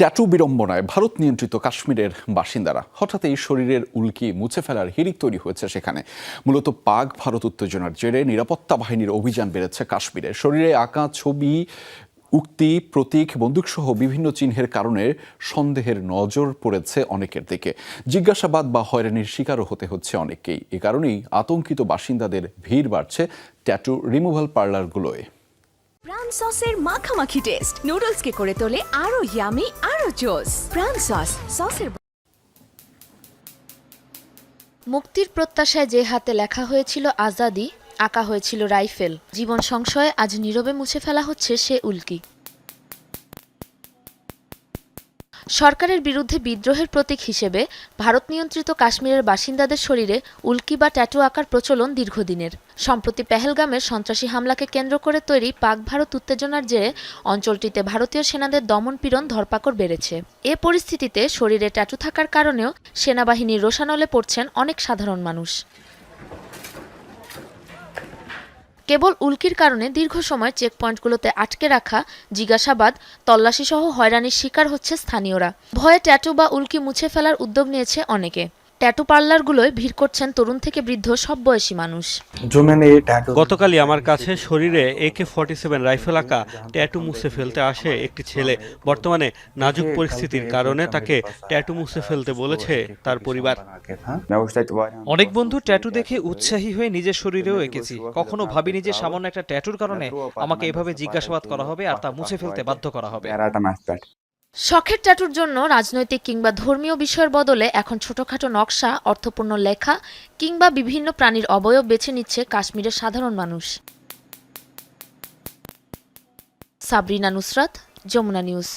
Tattoo বিড়ম্বনায় Bharat নিয়ন্ত্রিত কাশ্মীরের বাসিন্দারা। হঠাৎই শরীরের উল্কি মুছে ফেলার হিড়িক তৈরি হয়েছে সেখানে। মূলত পাক ভারত উত্তেজনার জেরে নিরাপত্তা বাহিনীর অভিযান বেড়েছে কাশ্মীরে। শরীরে আঁকা ছবি, উক্তি, প্রতীক, বন্দুকসহ বিভিন্ন চিহ্নের কারণে সন্দেহের নজর পড়েছে অনেকের দিকে। জিজ্ঞাসাবাদ বা হয়রানির শিকারও হতে হচ্ছে অনেককেই। এ কারণেই আতঙ্কিত বাসিন্দাদের ভিড় বাড়ছে ট্যাটু রিমুভাল পার্লারগুলোয়। প্রাণ সসের মাখামাখি টেস্ট নুডলসকে করে তোলে আরও ইয়ামি আরও জোস প্রাণ সস সসের মুক্তির প্রত্যাশায় যে হাতে লেখা হয়েছিল আজাদি, আঁকা হয়েছিল রাইফেল। জীবন সংশয়ে আজ নীরবে মুছে ফেলা হচ্ছে সে উল্কি। সরকারের বিরুদ্ধে বিদ্রোহের প্রতীক হিসেবে ভারত নিয়ন্ত্রিত কাশ্মীরের বাসিন্দাদের শরীরে উল্কি বা ট্যাটু আঁকার প্রচলন দীর্ঘদিনের। সম্প্রতি পেহেলগামের সন্ত্রাসী হামলাকে কেন্দ্র করে তৈরি পাক ভারত উত্তেজনার জেরে অঞ্চলটিতে ভারতীয় সেনাদের দমনপীড়ন ধরপাকড় বেড়েছে। এ পরিস্থিতিতে শরীরে ট্যাটু থাকার কারণেও সেনাবাহিনীর রোষানলে পড়ছেন অনেক সাধারণ মানুষ। কেবল উল্কির কারণে দীর্ঘ সময় চেকপয়েন্টগুলোতে আটকে রাখা জিজ্ঞাসাবাদ, তল্লাশিসহ হয়রানির শিকার হচ্ছে স্থানীয়রা। ভয়ে ট্যাটু বা উল্কি মুছে ফেলার উদ্যোগ নিয়েছে অনেকে। ট্যাটু পার্লারগুলোয় ভিড় করছেন তরুণ থেকে বৃদ্ধ সব বয়সী মানুষ। গতকালই আমার কাছে শরীরে একে ফর্টি সেভেন রাইফেল আঁকা ট্যাটু মুছে ফেলতে আসে একটি ছেলে। বর্তমানে নাজুক পরিস্থিতির কারণে তাকে ট্যাটু মুছে ফেলতে বলেছে তার পরিবার। অনেক বন্ধু ট্যাটু দেখে উৎসাহী হয়ে নিজের শরীরেও এঁকেছি। কখনো ভাবিনি যে সামান্য একটা ট্যাটুর কারণে আমাকে এভাবে জিজ্ঞাসাবাদ করা হবে আর তা মুছে ফেলতে বাধ্য করা হবে। শখের ট্যাটুর জন্য রাজনৈতিক কিংবা ধর্মীয় বিষয়ের বদলে এখন ছোটখাটো নকশা, অর্থপূর্ণ লেখা কিংবা বিভিন্ন প্রাণীর অবয়ব বেছে নিচ্ছে কাশ্মীরের সাধারণ মানুষ। সাবরিনা নুসরাত, যমুনা নিউজ।